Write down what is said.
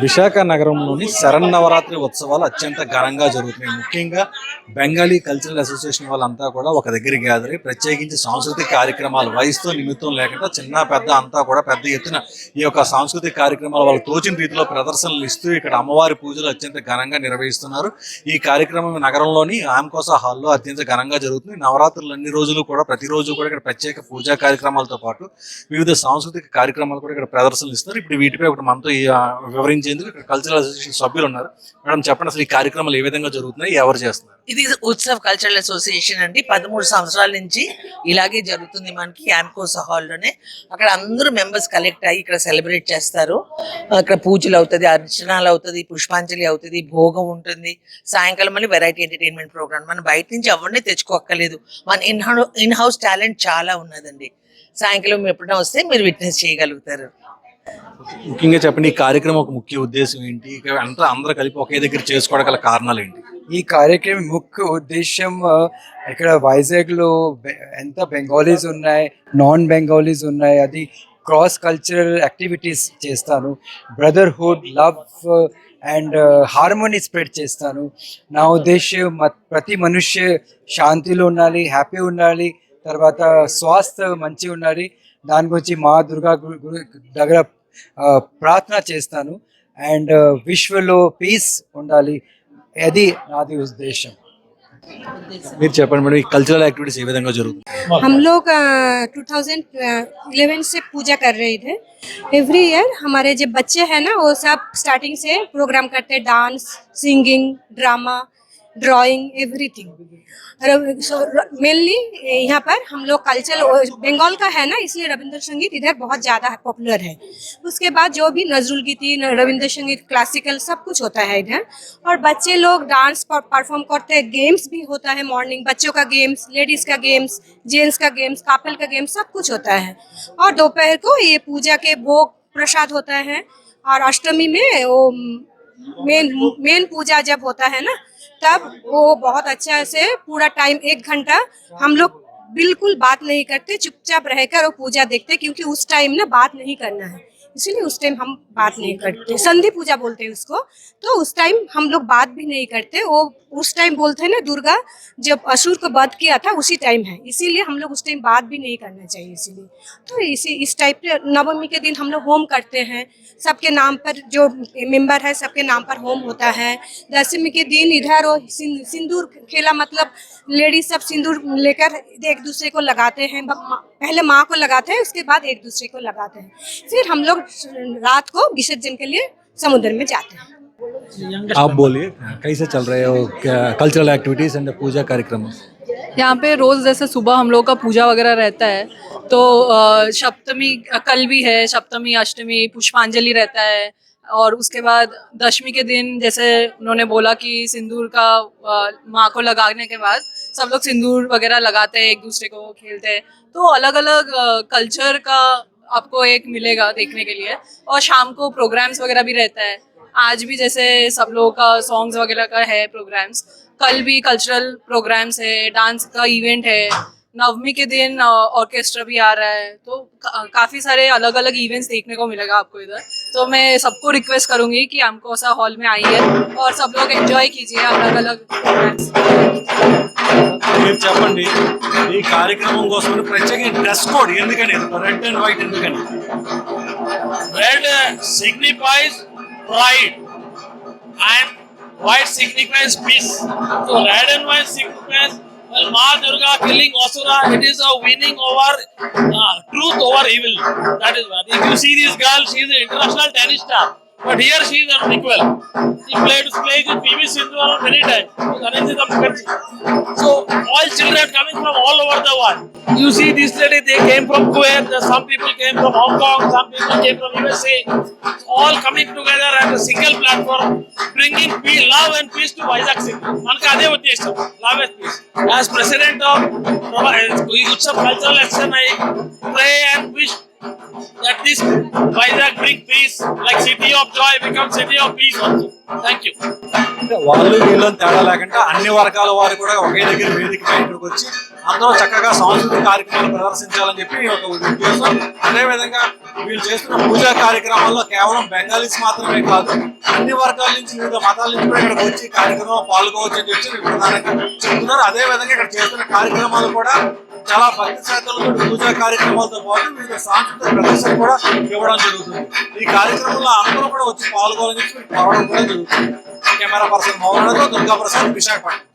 విశాఖ నగరంలోని శరన్నవరాత్రి ఉత్సవాలు అత్యంత ఘనంగా జరుగుతున్నాయి. ముఖ్యంగా బెంగాలీ కల్చరల్ అసోసియేషన్ వాళ్ళంతా కూడా ఒక దగ్గర గ్యాదర్ అయ్యి ప్రత్యేకించి సాంస్కృతిక కార్యక్రమాలు వయసుతో నిమిత్తం లేకుండా చిన్న పెద్ద అంతా కూడా పెద్ద ఎత్తున ఈ యొక్క సాంస్కృతిక కార్యక్రమాలు వాళ్ళు తోచిన రీతిలో ప్రదర్శనలు ఇస్తూ ఇక్కడ అమ్మవారి పూజలు అత్యంత ఘనంగా నిర్వహిస్తున్నారు. ఈ కార్యక్రమం నగరంలోని ఆమ్కోసా హాల్లో అత్యంత ఘనంగా జరుగుతుంది. నవరాత్రులు అన్ని రోజులు కూడా ప్రతిరోజు కూడా ఇక్కడ ప్రత్యేక పూజా కార్యక్రమాలతో పాటు వివిధ సాంస్కృతిక కార్యక్రమాలు కూడా ఇక్కడ ప్రదర్శనలు ఇస్తారు ఇప్పుడు వీటిపై ఒకటి మనతో ఈ, ఎందుకు ఇక్కడ కల్చరల్ అసోసియేషన్ సభ్యులు ఉన్నారు. మేడం చెప్పండి అసలు ఈ కార్యక్రమాలు ఏ విధంగా జరుగుతున్నాయి ఎవరు చేస్తున్నారు? ఇది ఉత్సవ్ కల్చరల్ అసోసియేషన్ అండి. పదమూడు సంవత్సరాల నుంచి ఇలాగే జరుగుతుంది మనకి యాన్కోస్ హాల్లోనే అక్కడ అందరూ మెంబర్స్ కలెక్ట్ అయ్యి ఇక్కడ సెలబ్రేట్ చేస్తారు. అక్కడ పూజలు అవుతుంది అర్చనాలు అవుతుంది పుష్పాంజలి అవుతుంది భోగం ఉంటుంది. సాయంకాలం మళ్ళీ వెరైటీ ఎంటర్టైన్మెంట్ ప్రోగ్రామ్ మనం బయట నుంచి ఎవరిని తెచ్చుకోక్కర్లేదు. మన ఇన్ ఇన్ హౌస్ టాలెంట్ చాలా ఉన్నదండి. సాయంకాలం ఎప్పుడైనా వస్తే మీరు విట్నెస్ చేయగలుగుతారు. ముఖ్యంగా చెప్పండి ఈ కార్యక్రమం ఒక ముఖ్య ఉద్దేశం ఏంటి? అంటే అంతా అందరూ కలిపి ఒకే దగ్గర చేసుకోవడం కారణాలు ఏంటి? ఈ కార్యక్రమం ముఖ్య ఉద్దేశం ఇక్కడ వైజాగ్లో బె- ఎంత బెంగాలీస్ ఉన్నాయి నాన్ బెంగాలీస్ ఉన్నాయి అది క్రాస్ కల్చరల్ యాక్టివిటీస్ చేస్తాను. Brotherhood love and harmony spread చేస్తాను. నా ఉద్దేశం మ- ప్రతి మనుష్య శాంతిలో ఉండాలి హ్యాపీ ఉండాలి తర్వాత స్వాస్థ మంచిగా ఉండాలి దాని గురించి మా దుర్గా గు- గు- దగ్గర ఆ, ప్రార్థన చేస్తాను అండ్ విశ్వలో పీస్ ఉండాలి అది నాది ఉద్దేశం మీరు చెప్పండి మేడం ఈ కల్చరల్ యాక్టివిటీస్ ఏ విధంగా జరుగుతుంది हम लोग टू थाउजेंड इलेवन से पूजा कर रहे थे एवरी ईयर हमारे जो बच्चे हैं ना वो सब स्टार्टिंग से प्रोग्राम करते हैं dance singing drama drawing everything mainly यहाँ पर हम लोग कल्चर बंगाल का है ना, इसलिए रविंद्र संगीत इधर बहुत ज़्यादा पॉपुलर है। उसके बाद जो भी नजरुल गीति, रविंद्र संगीत क्लासिकल सब कुछ होता है इधर। और बच्चे लोग डांस परफॉर्म करते हैं गेम्स भी होता है मॉर्निंग बच्चों का गेम्स लेडीज़ का गेम्स जेंट्स का गेम्स कापल का गेम्स सब कुछ होता है। और दोपहर को ये पूजा के भोग प्रसाद होता है। और अष्टमी में वो मेन मेन पूजा जब होता है ना तब वो बहुत अच्छा से पूरा टाइम एक घंटा हम लोग बिल्कुल बात नहीं करते, चुपचाप रहकर वो पूजा देखते, क्योंकि उस टाइम ना बात नहीं करना है। इसीलिए उस टाइम हम बात नहीं करते। संधि पूजा बोलते हैं उसको। तो उस टाइम हम लोग बात भी नहीं करते, वो उस टाइम बोलते हैं ना, दुर्गा, जब असुर को वध किया था, उसी टाइम है। इसीलिए हम लोग उस टाइम बात भी नहीं करना चाहिए इसीलिए। तो इसी, इस टाइप के नवमी के दिन हम लोग होम करते हैं। सबके नाम पर जो मेंबर है, सबके नाम पर होम होता है। दशमी के दिन इधर वो सिंदूर खेला मतलब लेडीज़ सब सिंदूर लेकर एक दूसरे को लगाते हैं। पहले माँ को लगाते हैं, उसके बाद एक दूसरे को लगाते हैं। फिर हम लोग रात को विसर्जन के लिए समुद्र में जाते हैं। आप बोलिए कैसे चल रहे हो? कल्चरल एक्टिविटीज़ एंड पूजा कार्यक्रम? यहाँ पे रोज़ जैसे सुबह हम लोग का पूजा वगैरह रहता है तो सप्तमी कल भी है सप्तमी अष्टमी पुष्पांजलि रहता है और उसके बाद दशमी के दिन जैसे उन्होंने बोला कि सिंदूर का माँ को लगाने के बाद सब लोग सिंदूर वगैरह लगाते हैं एक दूसरे को खेलते हैं तो अलग अलग कल्चर का आपको एक मिलेगा देखने के लिए और शाम को प्रोग्राम्स वगैरह भी रहता है आज भी जैसे सब लोगों का सॉन्ग्स वगैरह का है प्रोग्राम्स कल भी कल्चरल प्रोग्राम्स है डांस का इवेंट है नवमी के दिन ऑर्केस्ट्रा भी आ रहा है तो का, काफी सारे अलग अलग इवेंट्स देखने को मिलेगा आपको इधर तो मैं सबको रिक्वेस्ट करूंगी कि हमको ऐसा हॉल में आइए और सब लोग एंजॉय कीजिए अलग अलग प्रोग्राम्स మీరు చెప్పండి ఈ కార్యక్రమం కోసం ప్రత్యేక డ్రెస్ కోడ్ ఎందుకని రెడ్ అండ్ వైట్ ఎందుకని Red uh, signifies pride and white signifies peace. So red and white signifies well, Ma Durga killing Asura. It is a winning over uh, truth over evil. That is what. If you see this girl, she is an international tennis star. But here she is an equal. She played played with PV Sindhu many times. with Anindita Mukherjee. So all children coming from all over the world. You see this lady, they came from Kuwait, the- some people came from Hong Kong, some people came from USA, all coming together at a single platform, bringing peace, love and peace to Vizag City. మనకు అదే ఉద్దేశం love and peace. As president of ఈ Utsav cultural action I pray and wish that this Vizag bring peace, like city of joy becomes city of peace also. Thank you. వాళ్ళు వీళ్ళని తేడా లేకుండా అన్ని వర్గాల వారు కూడా ఒకే దగ్గర వేదిక బయటకు వచ్చి అందరూ చక్కగా సాంస్కృతిక కార్యక్రమాలు ప్రదర్శించాలని చెప్పి ఒక ఉద్దేశం అదే విధంగా వీళ్ళు చేస్తున్న పూజా కార్యక్రమాల్లో కేవలం బెంగాలీస్ మాత్రమే కాదు అన్ని వర్గాల నుంచి వివిధ మతాల నుంచి కూడా ఇక్కడికి వచ్చి కార్యక్రమం పాల్గొవచ్చు అని చెప్పి ప్రధానంగా చెప్తున్నారు అదే విధంగా ఇక్కడ చేస్తున్న కార్యక్రమాలు కూడా చాలా భక్తి శ్రద్ధలతో పూజా కార్యక్రమాలతో పాటు వివిధ సాంస్కృతిక ప్రదర్శన కూడా ఇవ్వడం జరుగుతుంది. ఈ కార్యక్రమంలో అందరూ కూడా వచ్చి పాల్గొనని చెప్పి కోరడం కూడా జరుగుతుంది. కెమెరా పర్సన్ మౌనతో దుర్గా ప్రసాద్ విశాఖపట్నం.